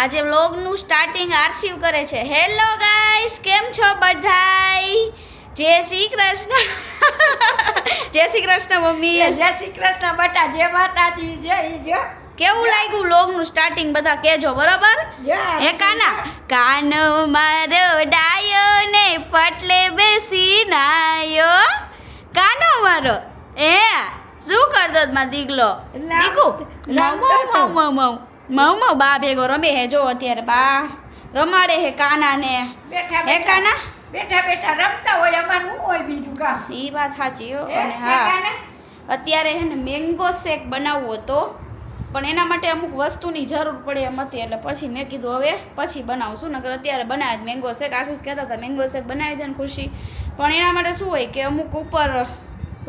આજે વ્લોગનું સ્ટાર્ટિંગ આરસીવ કરે છે. હેલો ગાઈસ કેમ છો બધાય? જય શ્રી કૃષ્ણ. જય શ્રી કૃષ્ણ મમ્મી. જય શ્રી કૃષ્ણ બટા જય માતાજી જય જય. કેવું લાગ્યું વ્લોગનું સ્ટાર્ટિંગ બધા કેજો બરાબર? હે કાના? કાનો મારો ડાયો ને પટલે બેસી નાયો કાનો મારો? એ શું કરતો માં દીકલો રામ- દીકુ? મમ મમ મઉ મઉ બા ભેગો રમે હે જો અત્યારે બા. રમાડે હે કાના ને બેઠા હે કાના? બેઠા બેઠા રમતા હોય અમારે શું હોય બીજું કામ? ઈ વાત સાચી હો. અને હા અત્યારે હે ને મેંગો શેક બનાવવો હતો. પણ એના માટે અમુક વસ્તુની જરૂર પડે એમ હતી. એટલે પછી મેં કીધું હવે પછી બનાવશું. નકર અત્યારે બનાવે જ મેંગો શેક આશીષ કહેતા હતા મેંગો શેક બનાવી દે ને ખુશી પણ એના માટે શું હોય કે અમુક ઉપર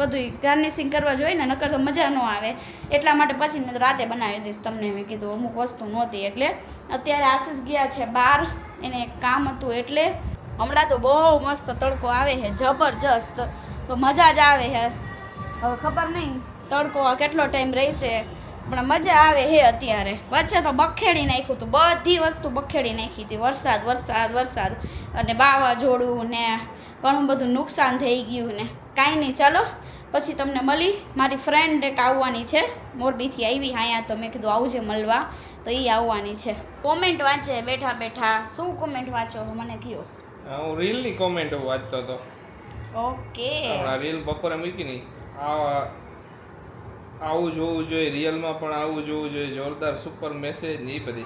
બધું ગાર્નિશિંગ કરવા જોઈએ ને, નકર તો મજા ન આવે. એટલા માટે પછી મેં રાતે બનાવી દઈશ તમને. મેં કીધું અમુક વસ્તુ નહોતી એટલે. અત્યારે આશીષ ગયા છે બહાર. એને એક કામ હતું એટલે હમણાં તો બહુ મસ્ત તડકો આવે છે, જબરજસ્ત. તો મજા જ આવે છે. હવે ખબર નહીં તડકો કેટલો ટાઈમ રહેશે. પણ મજા આવે હે અત્યારે. વચ્ચે તો બખેડી નાખ્યું હતું. બધી વસ્તુ બખેડી નાખી હતી. વરસાદ વરસાદ વરસાદ. અને વાવાઝોડું ને ઘણું બધું નુકસાન થઈ ગયું ને. કાંઈ નહીં. ચાલો. પછી તમને મળી. મારી ફ્રેન્ડ એક આવવાની છે. મોરબીથી આવી અહીંયા તો મેં કીધું આવજે મળવા. તો એ આવવાની છે. કોમેન્ટ વાંચે બેઠા બેઠા. શું કોમેન્ટ વાંચો? મને કયો. હું રીલની કોમેન્ટ વાંચતો હતો. ઓકે રીલ બપોરે મૂકી નહીં આ આવું જોવું જોઈએ રિયલમાં પણ આવું જોવું જોઈએ. જોરદાર સુપર મેસેજ ને એ બધી.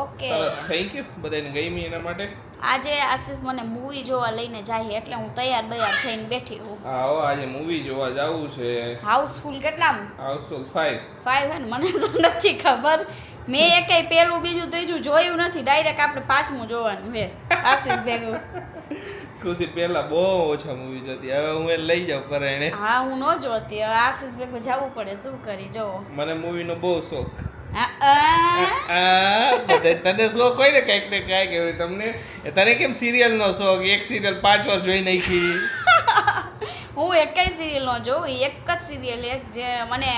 ઓકે સરસ. થેન્ક યુ બધાને ગમી એના માટે. આજે આશીષ મને મૂવી જોવા લઈને જાય એટલે હું તૈયાર બૈયાર થઈને બેઠી હું હા હો આજે મૂવી જોવા જવું છે. હાઉસફુલ કેટલામ હાઉસફુલ ફાઈવ ફાઈવ હે મને તો નથી ખબર. મેં એકેય પેલું બીજું ત્રીજું જોયું નથી. ડાયરેક્ટ આપણે પાંચમું જોવાનું છે. આશીષ ભેગું ખુશી પહેલા બહુ ઓછા મૂવી જોતી હવે હું એ લઈ જાઉં પર એને હા હું ન જોતી. હવે આશીષ ભેગું જવું પડે. શું કરી? જો મને મૂવીનો બહુ શોખ. તને શોખ હોય ને કંઈક ને કંઈક એવું તમને? તને કેમ સિરિયલનો શોખ? એક સિરિયલ પાંચ વાર જોઈ નાખી. હું એકેય સિરિયલ નો જોઉં. એક જ સિરિયલ એક જે મને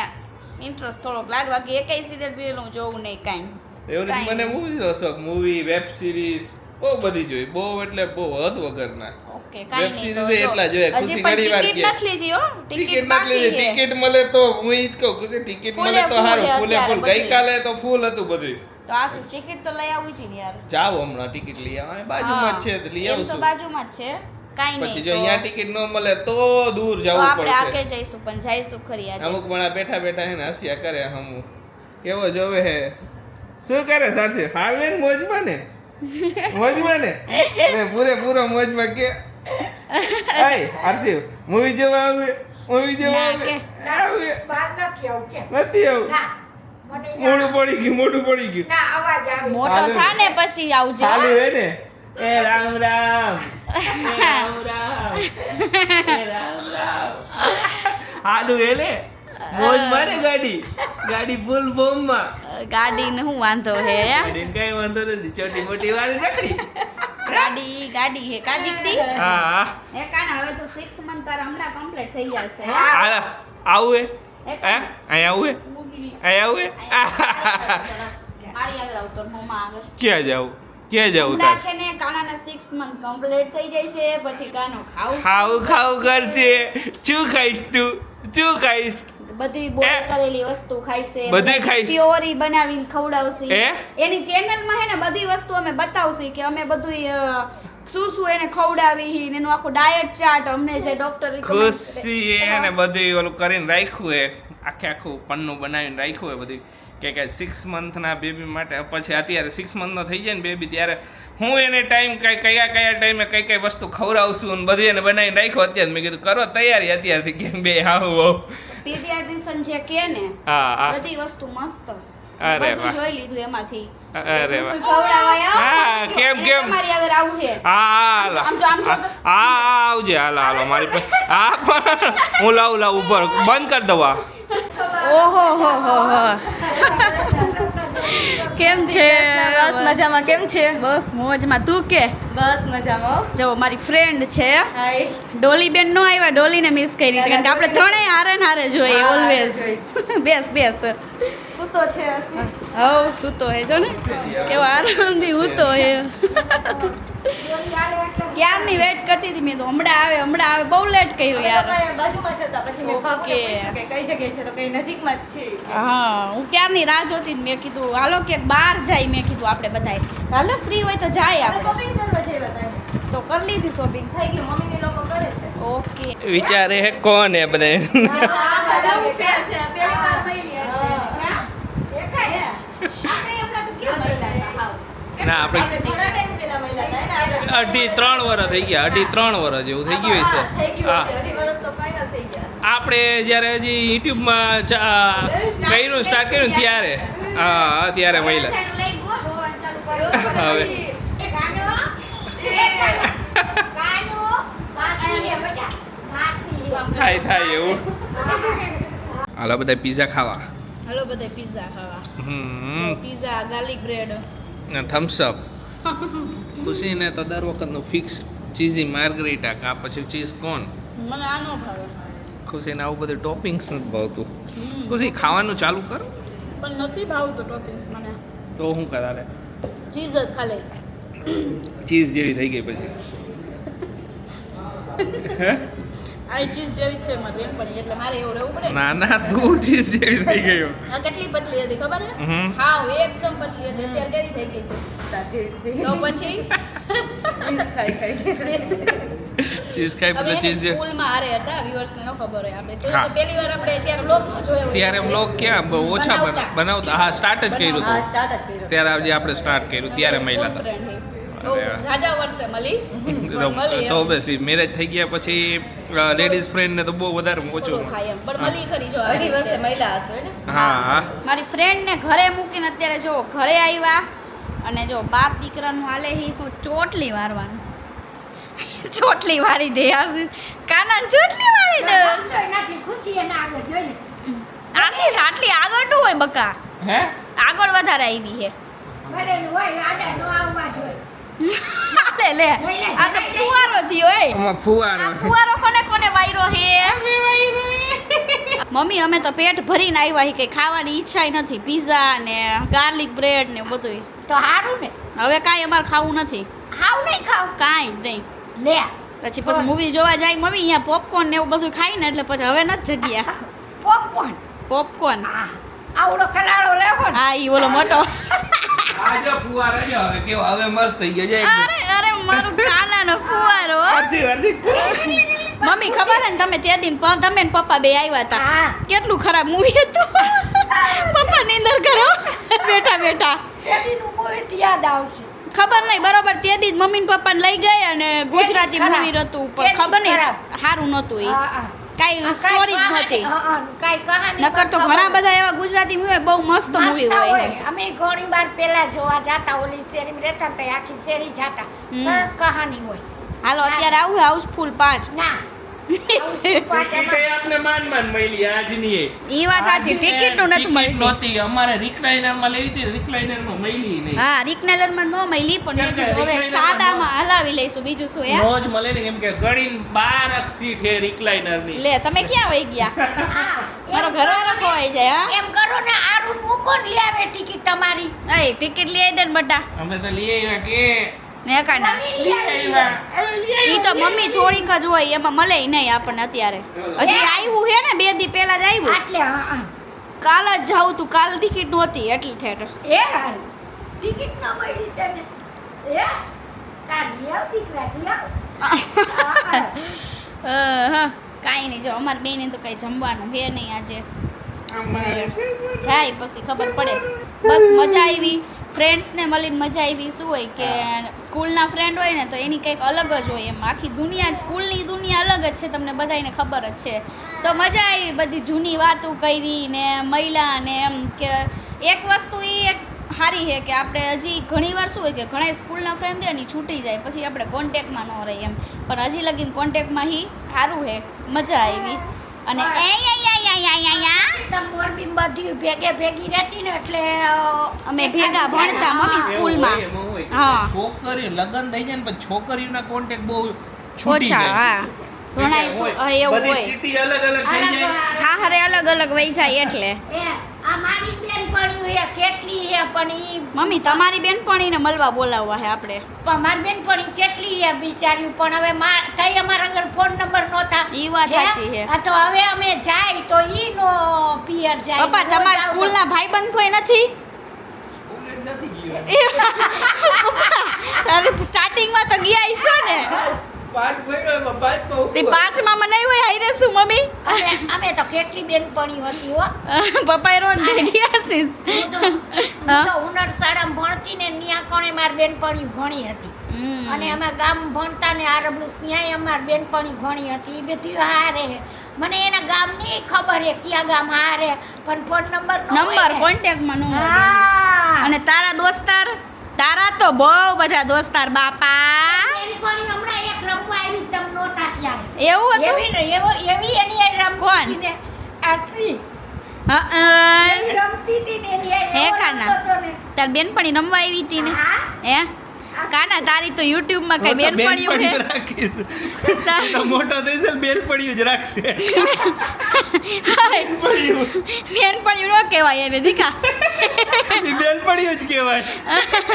ઇન્ટરેસ્ટ થોડોક લાગે બાકી એકેય સિરિયલ બી હું જોઉં નહીં કાંઈ. એવું મને મૂવીનો શોખ મૂવી વેબ સિરીઝ બહુ બધી જોઈ બહુ એટલે બહુ હદ વગરના. ઓકે કાંઈ નહીં તો series એ જો. એટલા જોયા. ખુશી ઘણી વાર ટિકિટ નથી લીધી હો. ટિકિટ ટિકિટ બાકી છે. ટિકિટ મળે તો હું ઈ જ કહું કે ટિકિટ મળે તો ફૂલ સારું ફૂલે ફૂલ. ગઈકાલે તો ફૂલ હતું બધું તો આશીષ ટિકિટ તો લઈ આવી હતી યાર. જાઓ હમણાં ટિકિટ લઈ આવો બાજુમાં જ છે લઈ આવું તો બાજુમાં જ છે. કાંઈ પછી જો અહીંયા ટિકિટ ન મળે તો દૂર જવું જવું આપણે આકે જઈશું પણ જઈશું ખરી આજે. અમુક માણા બેઠા બેઠા હે ને હસ્યા કરે હમુ. કેવો જોવે હે? શું કરે સરસે હાલે ને મોજમાં ને? મોજમાં ને? ને પૂરે પૂરો મોજમાં કે આય હર્ષિવ મૂવી જોવા આવે મૂવી જોવા ના આવે આવે. બહાર નથી આવું કે. નથી આવું. ના મોઢું પડી ગયું મોઢું પડી ગયું. ના અવાજ આવે. મોટો થા ને પછી આવજે ચાલુ હે? ને? એ રામ રામ એ રામ રામ એ રામ હે ને મોજ મારે ગાડી. ગાડી ફૂલ ફોર્મમાં. ગાડીને હું વાંધો હે ગાડી કઈ વાંધો નથી. છોટી મોટી વાળી રખડી. ગાડી ગાડી હે કા દીકરી? હા હા. હે કાના હવે તો 6 મંથ તારા હમણાં કમ્પ્લીટ થઈ જશે હા? આવું હે? હે હે? અહીં આવું હે? અહીં આવું હે? મારી આગળ આવતો મમ્મા આગળ. ક્યાં જાવું ક્યાં જાવું તાર છે ને કાનાના 6 મંથ કમ્પ્લીટ થઈ જાય છે પછી કાનો ખાવ ખાવ ખાવ કરશે શું ખાઈશ તું? શું ખાઈશ? બધી બોલ? કરેલી વસ્તુ ખાઈશે બધી ખાઈશ. પ્યોરી બનાવીને ખવડાવશે. એની ચેનલમાં હે ને બધી વસ્તુ અમે બતાવશે કે અમે બધું શું શું એને ખવડાવી એનું આખું ડાયટ ચાર્ટ અમને જે ડોક્ટર ખુશી એને બધું ઓલું કરીને રાખ્યું હે. આખે આખું પન્નું બનાવીને રાખ્યું હે બધું કે કે સિક્સ મંથના બેબી માટે પછી અત્યારે સિક્સ મંથનો થઈ જાય ને બેબી ત્યારે હું એને ટાઈમ કઈ કયા કયા ટાઈમે કઈ કઈ વસ્તુ ખવડાવશું ને બધું એને બનાવીને રાખ્યું અત્યારે. મેં કીધું કરો તૈયારી અત્યારથી કેમ બે હાવું હોવ. પીડિયાટ્રિશિયન જે કે ને હા હા. બધી વસ્તુ મસ્ત. અરે વાહ. જોઈ લીધું એમાંથી. અરે વાહ. હા, કેમ, કેમ? તમારી આગળ આવું છે. હા હા આમ જો, આમ જો. હા હા, આવજે. હાલો હાલો મારી પાસે. હા પણ હું લાવું લાવું ઉપર બંધ કરી દઉં આ. ઓહો હો હો હો. કેમ છે? બસ મજામાં. કેમ છે? બસ મોજમાં. તું કે? બસ મજામાં. જો મારી ફ્રેન્ડ છે. હાય. ડોલી બેન નો આવ્યા ડોલીને મિસ કરી કારણ કે આપણે ત્રણેય હારે ને હારે જોઈએ ઓલવેઝ બેસ બેસ. સૂતો તો છે. હવ સૂતો હે જો ને. કેવો આરામથી સૂતો હે. ક્યારની વેટ કરતી હતી મેં તો? હમણાં આવે હમણાં આવે. બહુ લેટ કર્યું યાર. બાજુમાં જ હતા. પછી મેં બાબુને કે કઈ જગ્યાએ છે તો કઈ નજીકમાં જ છે. હા હું ક્યારની રાહ જોતી. મેં કીધું હાલો કે બહાર જાય મેં કીધું આપણે બધાય હાલો ફ્રી હોય તો જાય આપણે. શોપિંગ કરવા જઈ બધાને તો કરી લીધી શોપિંગ થઈ ગયું. મમ્મીની લોકો કરે છે. ઓકે. વિચારે હે કોણ હે બધે ના? આપણે હમણાં તો કેમ મળ્યા હતા? ને આપણે અઢી ત્રણ વર્ષ થઈ ગયા અઢી ત્રણ વર્ષ જેવું થઈ ગયું હા, છે હા. છે અઢી વર્ષ તો ફાઇનલ થઈ ગયા આપણે જ્યારે હજી યુટ્યુબમાં કર્યું સ્ટાર્ટ કર્યું ને ત્યારે. હા ત્યારે મહિલા હવે. થાય થાય એવું. હાલો બધા પીઝા ખાવા. હાલો બધા પિઝા ખાવા. હમ. Pizza garlic bread Thums Up ખુશીને તો દર વખતનું ફિક્સ ચીઝી માર્ગરીટા કા પછી ચીઝ કોન મને આ નો ભાવે. ખુશીને આવું બધું ટોપિંગ્સ નથી ભાવતું. ખુશી ખાવાનું ચાલુ કર? પણ નથી ભાવતું ટોપિંગ્સ મને. તો શું કરારે ચીઝ જ ખાલી. ચીઝ જેવી થઈ ગઈ પછી. આ ના. ના તું ચીઝ જેવી થઈ ગયો કેટલી પતલી હતી ખબર હા. એકદમ પતલી હતી અત્યારે કેવી થઈ ગઈ તો પછી? ખાઈ ખાઈ ચીઝ ખાઈ બધું ચીઝ. સ્કૂલમાં હારે હતા વ્યુઅર્સને ન ખબર હોય આપણે. તો પહેલી વાર આપણે ત્યારે બ્લોગ નો જોયો ત્યારે બ્લોગ ક્યાં? બહુ ઓછા બનાવતા. બનાવતા. હા સ્ટાર્ટ જ કર્યું હા સ્ટાર્ટ જ કર્યો ત્યારે આજે આપણે સ્ટાર્ટ કર્યું. ત્યારે મહિલા હતા. ઝાઝા વર્ષે મળી. તો બસ મેરેજ થઈ ગયા પછી લેડીઝ ફ્રેન્ડ ને તો બહુ વધારે ઓછું ખાય એમ. પણ મળી ખરી જો અઢી વર્ષે મહિલા હશો ને? હા. મારી ફ્રેન્ડ ને ઘરે મૂકીને અત્યારે જો ઘરે આવ્યા અને જો બાપ દીકરાનું હાલે હી ચોટલી વારવાનું. ચોટલી વારી દે કાનાને ચોટલી વારી દે. આશીષ આટલી આગળનું હોય બકા. હે? આગળ વધારે આવી છે લે. લે આ તો ફુવારો થયો એ આમાં ફુવારો ફુવારો કોને કોને વાયરો હે? મમ્મી અમે તો પેટ ભરીને આવ્યા હી કે ખાવાની ઈચ્છા નથી. પીઝા ને ગાર્લિક બ્રેડ ને બધું તો સારું ને. હવે કાંઈ અમારે ખાવું નથી. હાવ નહીં ખાવ. કાંઈ નહીં. લે. પછી પછી મૂવી જોવા જાય મમ્મી અહીંયા પોપકોર્ન ને એવું બધું ખાઈ ને એટલે પછી હવે નથી જગ્યા. પોપકોર્ન પોપકોર્ન આવડો કલાળો લેવો હા ઈ ઓલો મોટો. આજે ફુવારો જો હવે કેવો હવે મસ્ત થઈ ગયો છે અરે અરે મારો કાનાનો ફુવારો. વારસી વારસી મમ્મી ખબર હે ને તમે તે દિન તમે ને પપ્પા બે આવ્યા હતા. કેટલું ખરાબ મૂવી હતું. પપ્પા નીંદર કરો બેઠા બેઠા. તે દિન મૂવી યાદ આવશે. ખબર નહીં બરોબર તે દી મમ્મી ને પપ્પાને લઈ ગયા અને ગુજરાતી. મૂવી હતું પણ ખબર નહીં સારું નહોતું એ. કાંઈ સ્ટોરી જ નથી. કાઈ કહાની નકર તો ઘણા બધા એવા ગુજરાતી મૂવી બહુ મસ્ત મૂવી હોય અમે ઘણી વાર પેલા જોવા જાતા ઓલી શેરીમાં રહેતા તો આખી શેરી જાતા. સરસ કહાની હોય. હાલો અત્યારે આવું હાઉસફુલ પાંચ. ના. આવું શું પાછળ ટિકિટ આપને માન માન મળી આજની એ. વાત સાચી. ટિકિટનું નથી ટિકિટ નહોતી. અમારે રિક્લાઇનરમાં લેવી હતી રિક્લાઇનરમાં મળી નહીં. હા રિકનેલરમાં ન મળી પણ મેં હવે સાદામાં હલાવી લઈશું. બીજું શું એમ? રોજ મળે ને કેમ કે ગળીને બાર જ સીટ હે રિક્લાઇનરની લે તમે ક્યાં વહી ગયા? હા, મારો એમ ઘરવાળો કરો ને- ખોવાઈ જાય હા? એમ કરો ને આરું મૂકો ને આવે ટિકિટ તમારી. અરે ટિકિટ લઈ આવી દે ને બટા. અમે તો લઈ આવ્યા કે મેં કાના લઈ આવ્યા હવે લઈ ઈ તો મમ્મી થોડીક જ હોય એમાં મળે નહીં આપણને અત્યારે. હજી આવ્યું હે ને બે દી પહેલા જ આવ્યું એટલે. કાલ જ જાઉં તું કાલ ટિકિટ નહોતી એટલી ઠેઠ. એ હારું. ટિકિટ ન મળી તને. એ લઈ દીકરા હા. કાંઈ નહીં જો અમારે બેને તો કઈ જમવાનું હે નહીં આજે. રાય પછી ખબર પડે. બસ મજા આવી. ફ્રેન્ડ્સને મળીને મજા આવી શું હોય કે સ્કૂલના ફ્રેન્ડ હોય ને તો એની કંઈક અલગ જ હોય એમ. આખી દુનિયા સ્કૂલની દુનિયા અલગ જ છે તમને બધાને ખબર જ છે. તો મજા આવી બધી જૂની વાતો કરી ને મહિલા ને એમ કે એક વસ્તુ એ એક સારી છે કે આપણે હજી ઘણી વાર શું હોય કે ઘણા સ્કૂલના ફ્રેન્ડ છે ને છૂટી જાય પછી આપણે કોન્ટેક્ટમાં ન રહે એમ. પણ હજી લગીને કોન્ટેક્ટમાં હી સારું છે. મજા આવી. અને એ મોરબી બધી ભેગે ભેગી રહેતી ને એટલે અમે ભેગા ભણતા મમ્મી સ્કૂલમાં. હા. છોકરી લગ્ન થઈ જાય ને પછી છોકરીઓના કોન્ટેક્ટ બહુ છૂટી જાય. ઘણા હોય. એવું બધી હોય. સિટી અલગ અલગ થઈ જાય. હા હરે અલગ અલગ વહી જાય એટલે. આ મારી બેનપણીઓ હે કેટલી હે પણ ઈ મમ્મી તમારી બેનપણીને મળવા બોલાવવા હે આપણે. પણ મારી બેનપણી કેટલી હે બિચારી પણ હવે માર કઈ અમારા આગળ ફોન નંબર નહોતા. ઈ વાત? સાચી હે. આ તો હવે અમે જાય તો ઈ નો પિયર જાય. પપ્પા તમારા સ્કૂલના ભાઈબંધ કોઈ નથી? અરે સ્ટાર્ટિંગમાં તો ગયા હશો ને. તે પાંચમાં મને મમ્મી. અમે તો કેટલી હતી હો. ઉનર શાળામાં ભણતી ને ત્યાં કોણે મારી બેનપણીઓ ઘણી હતી. અને અમે ગામ ભણતા ને આરબલું ત્યાંય અમારી બેનપણી ઘણી હતી. એ બધી હારે. મને એના ગામની ખબર હે ક્યાં ગામ હારે. પણ ફોન નંબર નંબર ને. કોન્ટેક્ટમાં હા. અને તારા દોસ્તાર? તારા તો બહુ બધા દોસ્તાર બાપા. એવું હતું? એવી એની રમ કોણ? આશ્રી હા, રમતી હતી ને હે કાના? તાર બેનપણી રમવા આવી હતી ને? હે? કાના તારી તો YouTube માં કઈ બેનપણીઓ હે તારો મોટો થશે બેલ પડ્યું જ રાખશે. બેનપણીઓ. નો કહેવાય એને દીકા. બેલ પડ્યું જ કહેવાય.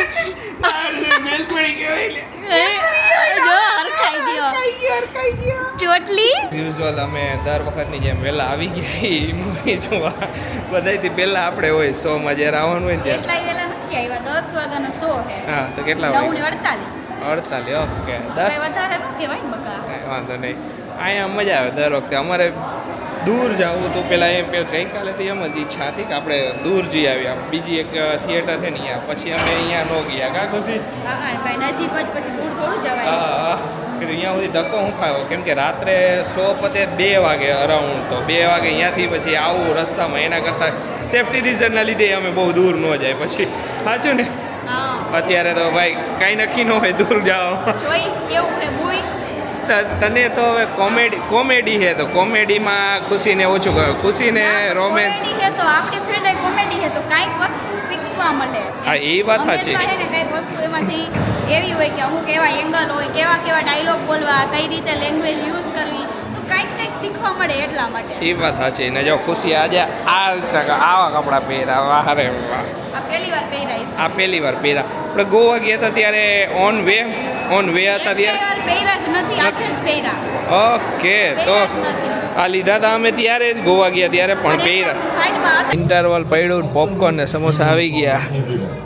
બેલ પડી કહેવાય. જો હરખાઈ ગયો. ચોટલી? યુઝ્યુઅલ અમે દર વખતની જેમ વહેલા આવી ગયા એ મૂવી જોવા. બધાયથી પહેલા આપણે હોય શો માં જ્યારે આવવાનું હોય ને ત્યારે. એટલા વહેલા નથી આવ્યા દસ વાગ્યાનો શો છે. હા તો કેટલા વાગે? અડતાલીસ. અડતાલીસ ઓકે. દસ. વધારે કહેવાય ને બકા. વાંધો નહીં. અહીંયા મજા આવે દર વખતે. અમારે દૂર જવું તો પહેલાં એમ ગઈકાલે તો એમ જ ઈચ્છા હતી કે આપણે દૂર જઈ આવ્યા બીજી એક થિયેટર છે ને અહીંયા પછી અમે અહીંયા ન ગયા. કા ખુશી હા કીધું અહીંયા સુધી ધક્કો હું ખાયો? કેમ કે રાત્રે સો પતે બે વાગે અરાઉન્ડ તો. બે વાગે અહીંયાથી પછી આવું રસ્તામાં એના કરતાં સેફટી રીઝનના લીધે અમે બહુ દૂર ન જાય પછી. સાચું ને? અત્યારે તો ભાઈ કાંઈ નક્કી ન હોય દૂર જાઓ. જોઈ કેવું તને તો હવે કોમેડી કોમેડી છે તો કોમેડીમાં ખુશીને ઓછું કહ્યું ખુશીને રોમેન્સ છે તો આપણી ફિલ્ડ કોમેડી છે તો કાંઈક વસ્તુ શીખવા મળે. હા, એ વાત સાચી. છે. કાંઈક વસ્તુ એમાંથી એવી હોય કે અમુક એવા એંગલ હોય કેવા કેવા ડાયલોગ બોલવા કઈ રીતે લેંગ્વેજ યુઝ કરવી તો કાંઈક કંઈક શીખવા મળે એટલા માટે. એ વાત સાચી ને જો ખુશી આજે આ આવા કપડાં પહેર્યા. વાહ રે વાહ. આ પહેલી વાર પહેરાઈશ આ પહેલી વાર પહેર્યા. આપણે ગોવા ગયા હતા ત્યારે ઓન વે ઓન વે હતા ત્યારે? ઓકે તો આ લીધા હતા અમે ત્યારે જ ગોવા ગયા ત્યારે પણ પહેર્યા. ઇન્ટરવલ પડ્યું પોપકોર્ન ને સમોસા આવી ગયા.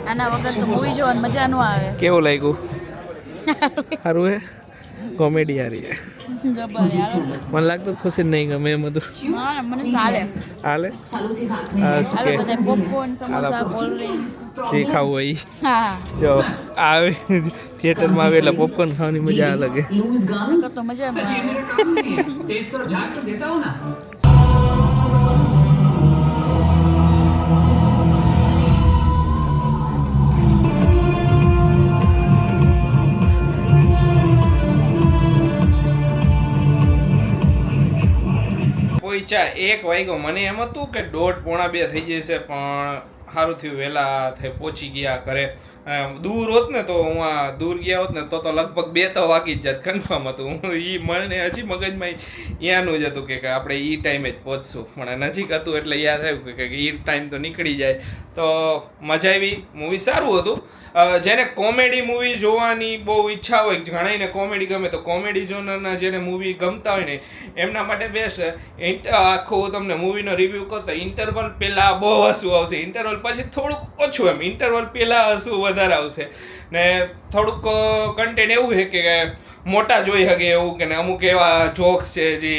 આના વગર તો મૂવી જોવાની મજા ન આવે. કેવું લાગ્યું? સારું હે? કોમેડી આ રહી મને લાગતું ખુશી નહીં ગમે એમ હતું તો હાલે જે ખાવું હોય જો આવે. થિયેટરમાં આવે એટલે પોપકોર્ન ખાવાની મજા અલગ પોઈચા એક વાગ્યો. મને એમ હતું કે દોઢ પોણા બે થઈ જશે, પણ સારું થયું. વહેલા થઈ પહોંચી ગયા ઘરે. દૂર હોત ને તો હું આ દૂર ગયા હોત ને તો તો લગભગ બે તો વાગી જ જાત કન્ફર્મ હતું. હું એ મને હજી મગજમાં અહીંયાનું જ હતું કે આપણે ઈ ટાઈમે જ પહોંચશું. પણ નજીક હતું એટલે યાદ આવ્યું કે એ ટાઈમ તો નીકળી જાય. તો મજા આવી. મૂવી સારું હતું. જેને કોમેડી મૂવી જોવાની બહુ ઈચ્છા હોય ઘણાઈને કોમેડી ગમે તો કોમેડી જોનરના જેને મૂવી ગમતા હોય ને, એમના માટે બેસ્ટ આખું તમને મૂવીનો રિવ્યૂ કહો તો ઇન્ટરવલ પહેલાં બહુ હસવું આવશે. ઇન્ટરવલ પછી થોડુંક ઓછું એમ. ઇન્ટરવલ પહેલાં હસવું વધારે આવશે. ને થોડુંક કન્ટેન્ટ એવું છે કે મોટા જોઈ શકે એવું કે ને અમુક એવા જોક્સ છે જે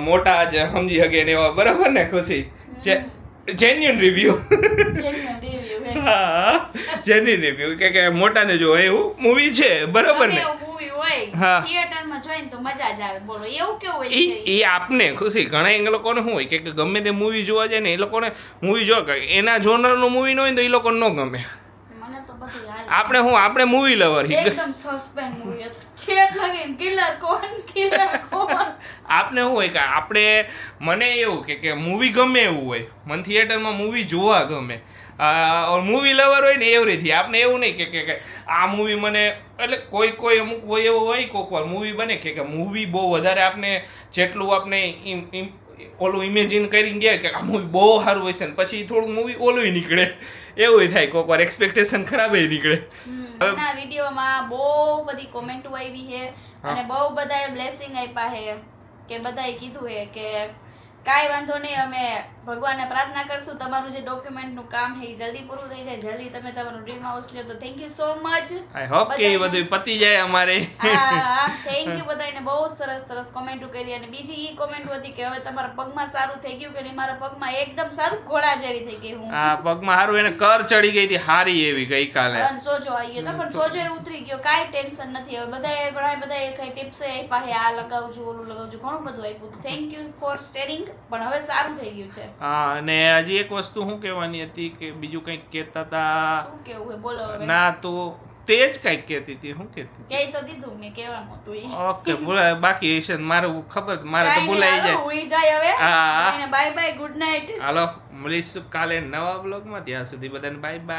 મોટા જ સમજી શકે ને એવા. બરાબર ને ખુશી? જે જેન્યુન રિવ્યૂ હા. જેન્યુન રિવ્યુ કે કે મોટાને જો એવું મૂવી છે બરાબર ને? હા. એ આપને ખુશી. ઘણા એ લોકોને શું હોય કે ગમે તે મૂવી જોવા જાય ને એ લોકોને મૂવી જોવા એના જોનરનું મૂવી ન હોય તો એ લોકોને ન ગમે. આપણે હું આપણે મૂવી લવર એકદમ સસ્પેન્સ મૂવી છેક લગીને કિલર કોણ કિલર કોણ? આપને હું હોય કે આપણે મને એવું કે કે મૂવી ગમે એવું હોય. મને થિયેટરમાં મૂવી જોવા ગમે. મૂવી લવર હોય ને એવરીથી આપણે આપને એવું નહીં કે કે આ મૂવી મને એટલે કોઈ કોઈ અમુક હોય એવો હોય કોઈક વાર મૂવી બને કે કે મૂવી બહુ વધારે આપને જેટલું આપણે ઓલું ઇમેજિન કરીને ગયા કે આ મૂવી બહુ સારું હોય છે ને પછી થોડું મૂવી ઓલું નીકળે. એવું થાય કોઈક વાર એક્સપેક્ટેશન ખરાબ નીકળે. ના વિડીયોમાં બહુ બધી કોમેન્ટો આવી છે અને બહુ બધાએ બ્લેસિંગ આપ્યા છે કે બધાએ કીધું છે કે કાંઈ વાંધો નહીં અમે ભગવાનને પ્રાર્થના કરશું. તમારું જે ડોક્યુમેન્ટનું કામ છે એ જલ્દી પૂરું થઈ જાય. જલ્દી તમે તમારું ડ્રીમ હાઉસ લ્યો તો thank you so much I hope કે એ બધું પતી જાય અમારે. થેન્ક યુ બધાને બહુ સરસ સરસ કોમેન્ટો કરી અને બીજી ઈ કોમેન્ટ હતી કે હવે તમારા પગમાં સારું થઈ ગયું કે નહીં? મારા પગમાં એકદમ સારું ઘોડા જેવી થઈ ગઈ હું. હા પગમાં સારું એને કર ચડી ગઈ હતી હારી એવી ગઈકાલે. અને સોજો આવી ગયો. તો પણ સોજો એ ઉતરી ગયો. કાંઈ ટેન્શન નથી. હવે બધા ઘણા બધાએ કઈ ટિપ્સ એ છે. આ લગાવજો ઓલું લગાવજો. ઘણું બધું આપ્યું થેન્ક યુ ફોર શેરિંગ પણ હવે સારું થઈ ગયું છે. હા અને હજી એક વસ્તુ શું કહેવાની હતી કે બીજું કંઈક કહેતા હતા? શું કેવું બોલો ના તો તે જ કંઈક કહેતી હતી. શું કહેતી હતી? કહી તો દીધું મેં કહેવાનું હતું ઓકે ભૂલાય બાકી હશે ને મારું ખબર મારે તો કાંઈ હાલો, જાય. હું જાય હવે. હા. બાય બાય ગુડ નાઇટ હાલો મળીશું કાલે નવા બ્લોગમાં ત્યાં સુધી બધાને બાય બાય